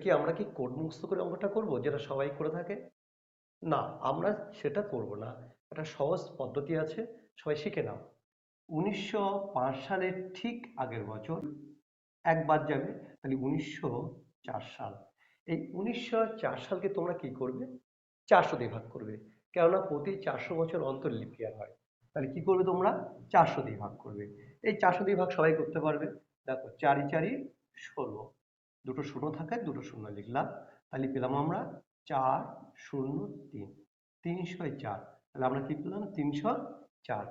কি আমরা কি কোড মুখস্থ করে অঙ্কটা করব, যেটা সবাই করে থাকে? না, আমরা সেটা করব না। একটা সহজ পদ্ধতি আছে, সবাই শিখে নাও। উনিশশো পাঁচ সালের ঠিক আগের বছর, একবার যাবে, তাহলে উনিশশো চার সাল। এই উনিশশো চার সালকে তোমরা কি করবে? চারশো দিয়ে ভাগ করবে। কেননা প্রতি চারশো বছর অন্তর লিপ ইয়ার হয়। তাহলে কি করবে তোমরা? চারশো দিয়ে ভাগ করবে। এই চারশো দিয়ে ভাগ সবাই করতে পারবে। দেখো, চারি চারি ষোলো। দুটো শূন্য থাকায় দুটো শূন্য লিখলাম। তাহলে পেলাম আমরা চার শূন্য তিন। তিনশো চার। তাহলে আমরা কি পেলাম? তিনশো চার।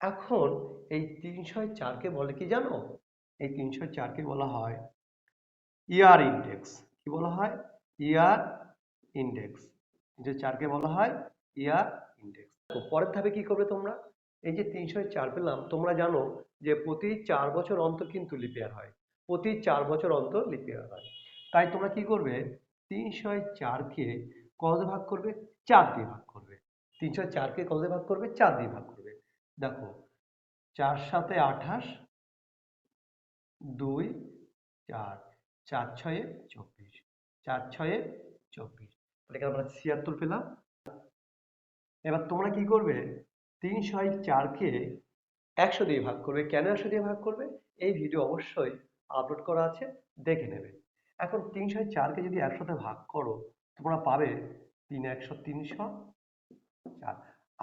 এখন এই তিনশো চারকে বলে কি জানো? এই তিনশো চারকে বলা হয় ইয়ার ইন্ডেক্স কি বলা হয়? ইয়ার ইন্ডেক্স যে চারকে বলা হয় ইয়ার ইন্ডেক্স পরের ধাপে কি করবে তোমরা? এই যে তিনশো চার পেলাম, তোমরা জানো যে প্রতি চার বছর অন্তর কিন্তু লিপিয়ার হয়। প্রতি চার বছর অন্তর লিপিয়ার হয়। তাই তোমরা কি করবে? তিনশো চারকে কত ভাগ করবে? চার দিয়ে ভাগ করবে। তিনশো চারকে কত ভাগ করবে? চার দিয়ে ভাগ করবে। দেখো, চার সাথে আঠাশ, দুই, চার চার ছয়ে চব্বিশ, চার ছয়ে চব্বিশ। তাহলে আমরা ছিয়াত্তর পেলাম। এবার তোমরা কি করবে? তিনশো চারকে একশো দিয়ে ভাগ করবে। কেন একশো দিয়ে ভাগ করবে? এই ভিডিও অবশ্যই আপলোড করা আছে, দেখে নেবে। এখন তিনশো চারকে যদি একশোতে ভাগ করো, তোমরা পাবে তিন একশো তিনশো চার।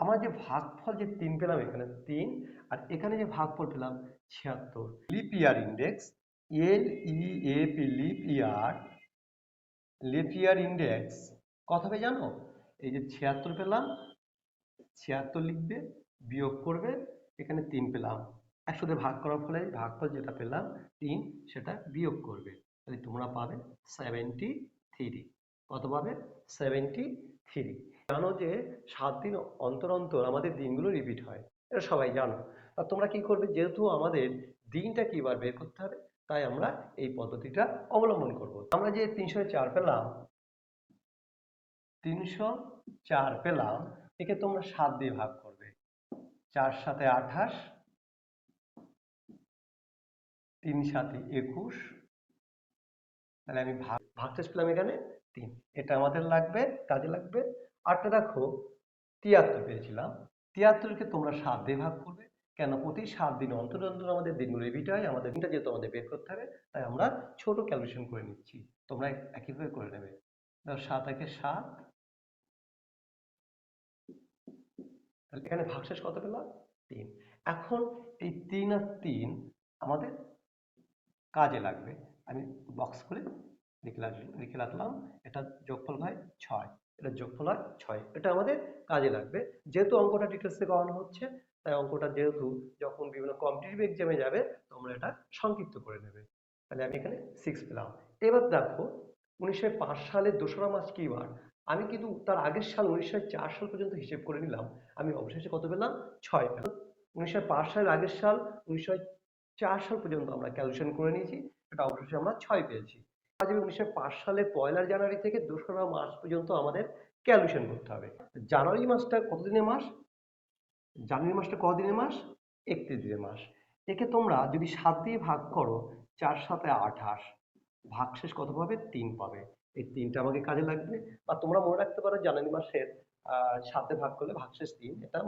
আমার যে ভাগফল যে তিন পেলাম এখানে তিন, আর এখানে যে ভাগফল পেলাম ছিয়াত্তর। Leap year index L E A P leap year leap year index কত হবে জানো? এই যে ছিয়াত্তর পেলাম, ছিয়াত্তর লিখবে, বিয়োগ করবে, এখানে তিন পেলাম। একশোতে ভাগ করার ফলে ভাগফল যেটা পেলাম তিন, সেটা বিয়োগ করবে। তাহলে তোমরা পাবে সেভেন্টি থ্রি কত পাবে? সেভেন্টি থ্রি জানো যে সাত দিন অন্তর অন্তর আমাদের দিনগুলো রিপিট হয়। এটা সবাই জানো। আর তোমরা কি করবে? যেহেতু আমাদের দিনটা কি বার বের করতে হবে, তাই আমরা এই পদ্ধতিটা অবলম্বন করব। আমরা যে তিনশো চার পেলাম, তিনশো চার পেলাম, একে তোমরা সাত দিয়ে ভাগ করবে। চার সাথে আঠাশ তিন সাথে একুশ। তাহলে আমি ভাগ, ভাগশেষ পেলাম এখানে তিন। এটা আমাদের লাগবে, কাজে লাগবে। আরটা দেখো, তিয়াত্তর পেয়েছিলাম। তিয়াত্তরকে তোমরা সাত দিয়ে ভাগ করবে। কেন? প্রতি সাত দিন অন্তর অন্তর আমাদের দিনগুলো রিপিট হয়। আমাদের দিনটা যেহেতু আমাদের বের করতে হবে, তাই আমরা ছোট ক্যালকুলেশন করে নিচ্ছি। তোমরা একইভাবে করে নেবে। ধর সাত একে সাত। তাহলে এখানে ভাগশেষ কত পেলাম? তিন। এখন এই তিন আর তিন আমাদের কাজে লাগবে। আমি বক্স করে লিখে লিখে রাখলাম, এটা যোগফল হয় ছয়। এটা যোগফল হয় ছয়। এটা আমাদের কাজে লাগবে। যেহেতু অঙ্কটা ডিটেলসে করানো হচ্ছে, তাই অঙ্কটা যেহেতু যখন বিভিন্ন কম্পিটিটিভ এক্সামে যাবে, তোমরা এটা সংক্ষিপ্ত করে নেবে। তাহলে আমি এখানে সিক্স পেলাম। এবার দেখো উনিশশো সালের দোসরা মাস কি বার? আমি কিন্তু তার আগের সাল উনিশশো চার সাল পর্যন্ত হিসেব করে নিলাম। আমি অবশেষে কত পেলাম? ছয় পেলাম। উনিশশো পাঁচ সালের আগের সাল উনিশশো চার সাল পর্যন্ত আমরা ক্যালকুলেশন করে নিয়েছি। এটা অবশেষে আমরা ছয় পেয়েছি। আজ উনিশশো পাঁচ সালে পয়লা জানুয়ারি থেকে দোসরা মাস পর্যন্ত আমাদের ক্যালকুলেশন করতে হবে। জানুয়ারি মাসটা কত দিনের মাস? জানুয়ারি মাসটা কদিনের মাস? একত্রিশ দিনের মাস। একে তোমরা যদি সাত দিয়ে ভাগ করো, চার সাথে আঠাশ। ভাগশেষ কত পাবে? তিন পাবে। এই তিনটা আমাকে কাজে লাগবে। বা তোমরা মনে রাখতে পারো জানুয়ারি মাসের সাতে ভাগ করলে ভাগশেষ তিন। এটা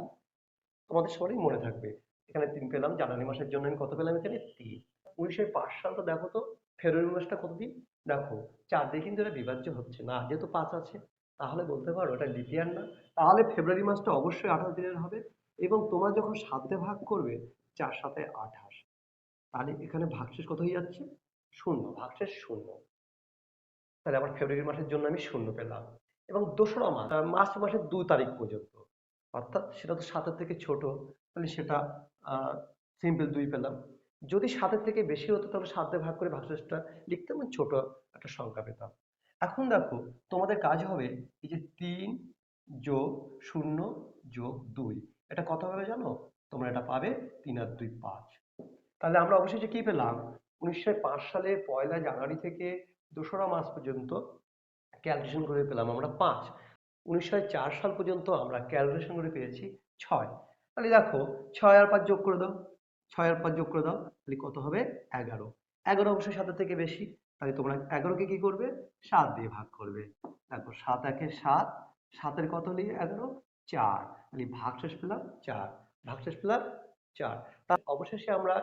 তোমাদের সবারই মনে থাকবে। এখানে তিন পেলাম, জানুয়ারি মাসের জন্য আমি কত পেলাম এখানে? তিন। উনিশশো পাঁচ সালটা দেখো তো, ফেব্রুয়ারি মাসটা কত দিন দেখো, চার দিয়ে কিন্তু এটা বিভাজ্য হচ্ছে না যেহেতু পাঁচ আছে, তাহলে বলতে পারো এটা লিপিয়ার না। তাহলে ফেব্রুয়ারি মাসটা অবশ্যই আঠাশ দিনের হবে এবং তোমরা যখন সাতে ভাগ করবে, চার সাথে আঠাশ। তাহলে এখানে ভাগশেষ কত হয়ে যাচ্ছে? শূন্য, ভাগশেষ শূন্য। তাহলে আমার ফেব্রুয়ারি মাসের জন্য আমি শূন্য পেলাম। এবং দোসরা মাস মার্চ মাসের দু তারিখ পর্যন্ত, অর্থাৎ সেটা তো সাতের থেকে ছোট। তাহলে সেটা সিম্পল দুই পেলাম। যদি সাতের থেকে বেশি হতো, তাহলে সাত দিয়ে ভাগ করে ভাগশেষটা লিখতাম ছোট একটা সংখ্যা পেতাম। এখন দেখো, তোমাদের কাজ হবে এই যে তিন যোগ শূন্য যোগ দুই। এটা কত হবে জানো? তোমরা এটা পাবে তিন আর দুই পাঁচ। তাহলে আমরা অবশেষে কি পেলাম? উনিশশো সালের পয়লা জানুয়ারি থেকে দোসরা মাস পর্যন্ত ক্যালকুলেশন করে পেলাম আমরা পাঁচ। উনিশশো সাল পর্যন্ত আমরা ক্যালকুলেশন করে পেয়েছি ছয়। তাহলে দেখো ছয় আর পাঁচ যোগ করে দাও। ছয় আর পাঁচ যোগ করে দাও, তাহলে কত হবে? এগারো। এগারো অবশ্যই সাতের থেকে বেশি, তাহলে তোমরা এগারোকে কি করবে? সাত দিয়ে ভাগ করবে। দেখো সাত একে সাত, সাতের কত হলে এগারো? চার। তাহলে ভাগশেষ পেলাম চার। ভাগশেষ পেলাম চার। তার অবশেষে আমরা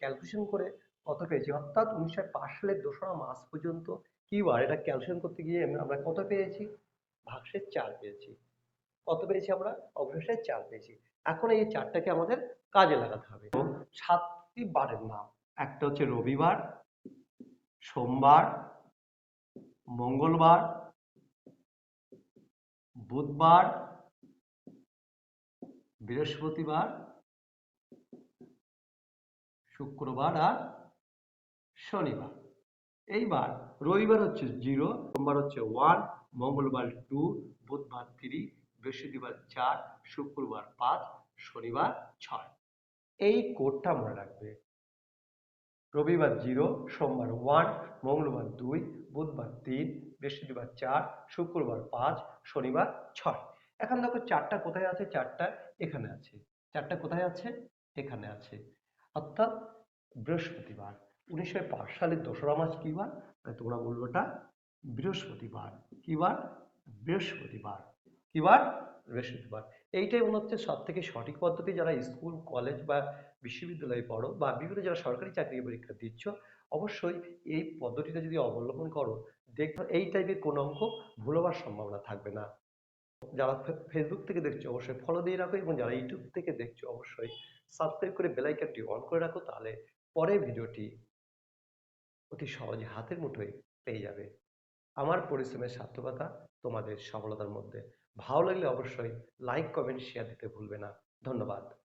ক্যালকুলেশন করে কত পেয়েছি? অর্থাৎ উনিশশো পাঁচ সালের দোসরা মাস পর্যন্ত কি বার এটা ক্যালকুলেশন করতে গিয়ে আমরা কত পেয়েছি? ভাগশেষ চার পেয়েছি। কত পেয়েছি আমরা? অবশেষে চার পেয়েছি। এখন এই চারটাকে আমাদের কাজে লাগাতে হবে। সাতটি বারের নাম। একটা হচ্ছে রবিবার, সোমবার, মঙ্গলবার, বুধবার, বৃহস্পতিবার, শুক্রবার আর শনিবার। এইবার রবিবার হচ্ছে জিরো সোমবার হচ্ছে ওয়ান মঙ্গলবার টু বুধবার থ্রি বৃহস্পতিবার চার, শুক্রবার পাঁচ, শনিবার ছয়। এই কোডটা মনে রাখবে। রবিবার জিরো, সোমবার ওয়ান, মঙ্গলবার দুই, বুধবার তিন, বৃহস্পতিবার চার, শুক্রবার পাঁচ, শনিবার ছয়। এখন দেখো চারটা কোথায় আছে? চারটা এখানে আছে। চারটা কোথায় আছে? এখানে আছে। অর্থাৎ বৃহস্পতিবার। উনিশশো পাঁচ সালের দোসরা মাস কি বার? তাই তোমরা বলব ওটা বৃহস্পতিবার। কি বার? বৃহস্পতিবার। কি বার বৃহস্পতিবার এইটাই মনে হচ্ছে সব থেকে সঠিক পদ্ধতি যারা স্কুল, কলেজ বা বিশ্ববিদ্যালয়ে পড়ো বা বিভিন্ন যারা সরকারি চাকরি পরীক্ষা দিচ্ছ, অবশ্যই এই পদ্ধতিটা যদি অবলম্বন করো, দেখবে এই টাইপের কোনো অঙ্ক ভুল হওয়ার সম্ভাবনা থাকবে না। যারা ফেসবুক থেকে দেখছ, অবশ্যই ফলো দিয়ে রাখো এবং যারা ইউটিউব থেকে দেখছ, অবশ্যই সাবস্ক্রাইব করে বেলাইকানটি অন করে রাখো, তাহলে পরের ভিডিওটি অতি সহজে হাতের মুঠোয় পেয়ে যাবে। আমার পরিশ্রমের সার্থকতা তোমাদের সফলতার মধ্যে। ভালো লাগলে অবশ্যই লাইক কমেন্ট শেয়ার দিতে ভুলবে না। ধন্যবাদ।